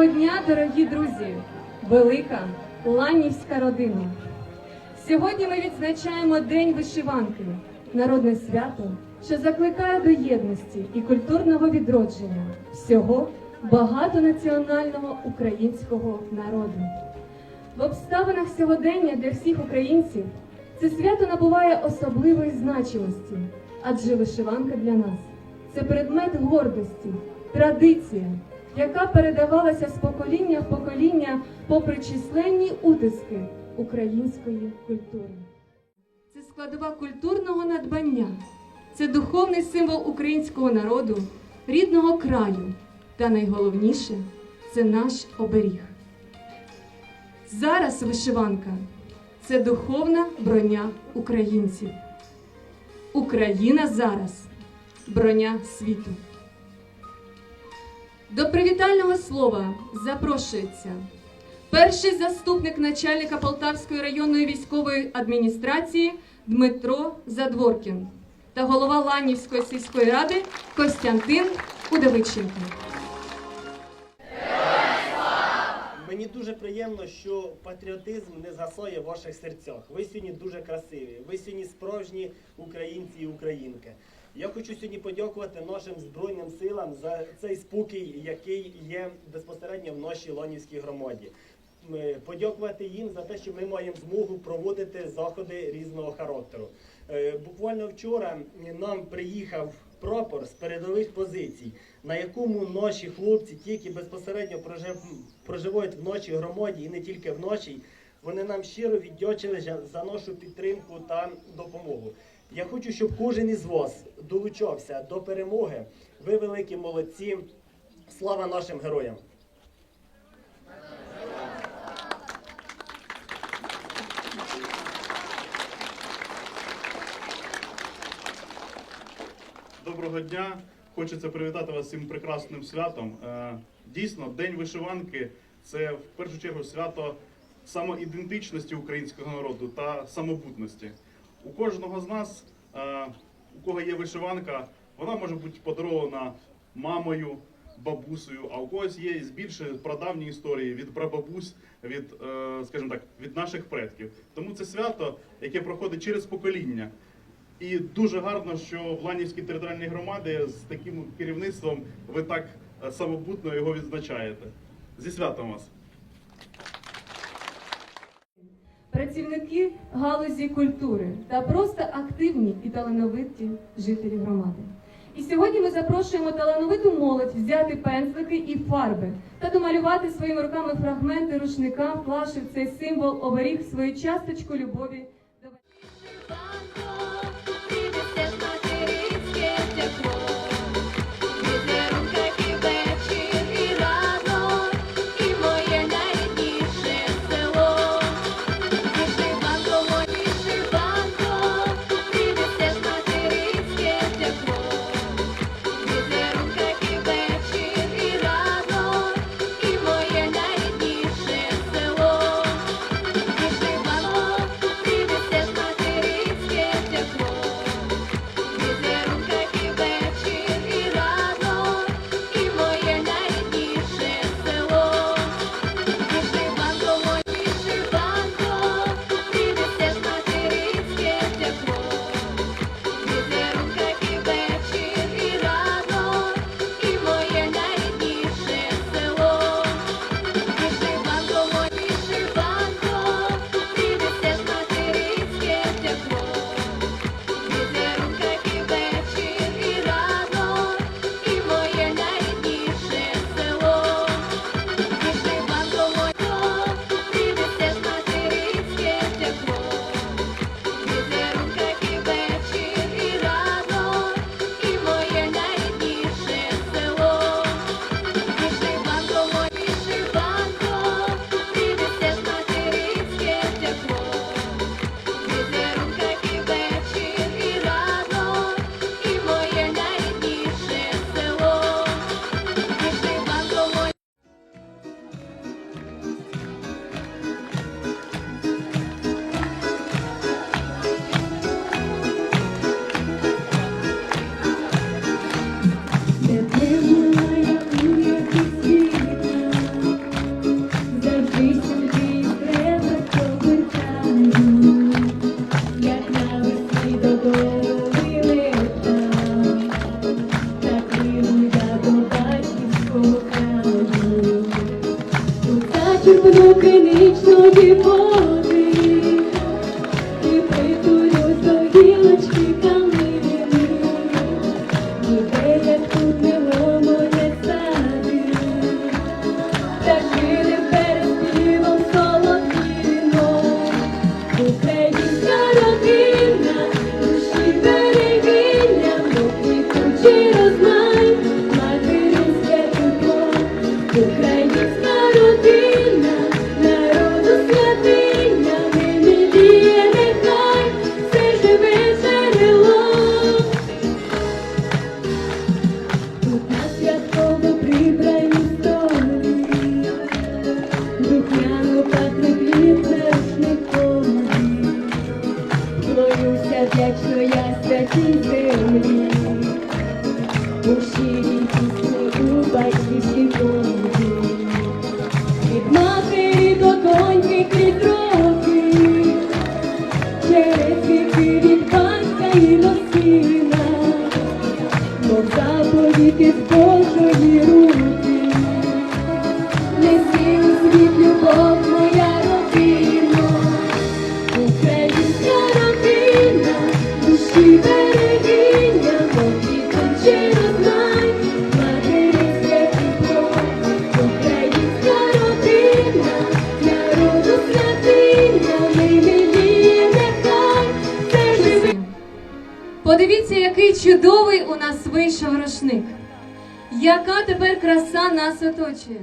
Доброго дня, дорогі друзі! Велика Ланівська родина. Сьогодні ми відзначаємо День вишиванки, народне свято, що закликає до єдності і культурного відродження всього багатонаціонального українського народу. В обставинах сьогодення для всіх українців це свято набуває особливої значимості, адже вишиванка для нас це предмет гордості, традиція, яка передавалася з покоління в покоління попри численні утиски української культури. Це складова культурного надбання, це духовний символ українського народу, рідного краю, та найголовніше це наш оберіг. Зараз вишиванка це духовна броня українців. Україна зараз броня світу. До привітального слова запрошується перший заступник начальника Полтавської районної військової адміністрації Дмитро Задворкін та голова Ланівської сільської ради Костянтин Удовиченко. Мені дуже приємно, що патріотизм не згасає в ваших серцях. Ви сьогодні дуже красиві. Ви сьогодні справжні українці і українки. Я хочу сьогодні подякувати нашим збройним силам за цей спокій, який є безпосередньо в нашій Ланівській громаді. Ми- Подякувати їм за те, що ми маємо змогу проводити заходи різного характеру. Е, Буквально вчора нам приїхав прапор з передових позицій, на якому наші хлопці, ті, які безпосередньо прожив- проживають в нашій громаді і не тільки в нашій, вони нам щиро віддячили за нашу підтримку та допомогу. Я хочу, щоб кожен із вас долучався до перемоги. Ви великі молодці. Слава нашим героям! Доброго дня! Хочеться привітати вас цим прекрасним святом. Е, Дійсно, День вишиванки це в першу чергу свято самоідентичності українського народу та самобутності. У кожного з нас, е, у кого є вишиванка, вона може бути подарована мамою, бабусею, а у когось є більше прадавні історії від прабабусь, від, е, скажімо так, від наших предків. Тому це свято, яке проходить через покоління. І дуже гарно, що в Ланівській територіальній громаді з таким керівництвом ви так е, самобутно його відзначаєте. Зі святом вас! Працівники галузі культури та просто активні і талановиті жителі громади. І сьогодні ми запрошуємо талановиту молодь взяти пензлики і фарби та домалювати своїми руками фрагменти рушника, вклавши в цей символ оберіг свою часточку любові মুখে নিঃশ্বাসে পড়ে народився, якщо я святій землі, у щирій пісні у батьківській домі, від матері до доньки крізь роки, через віки від батька і до мов заповіти спокій. вийшов рушник, яка тепер краса нас оточує.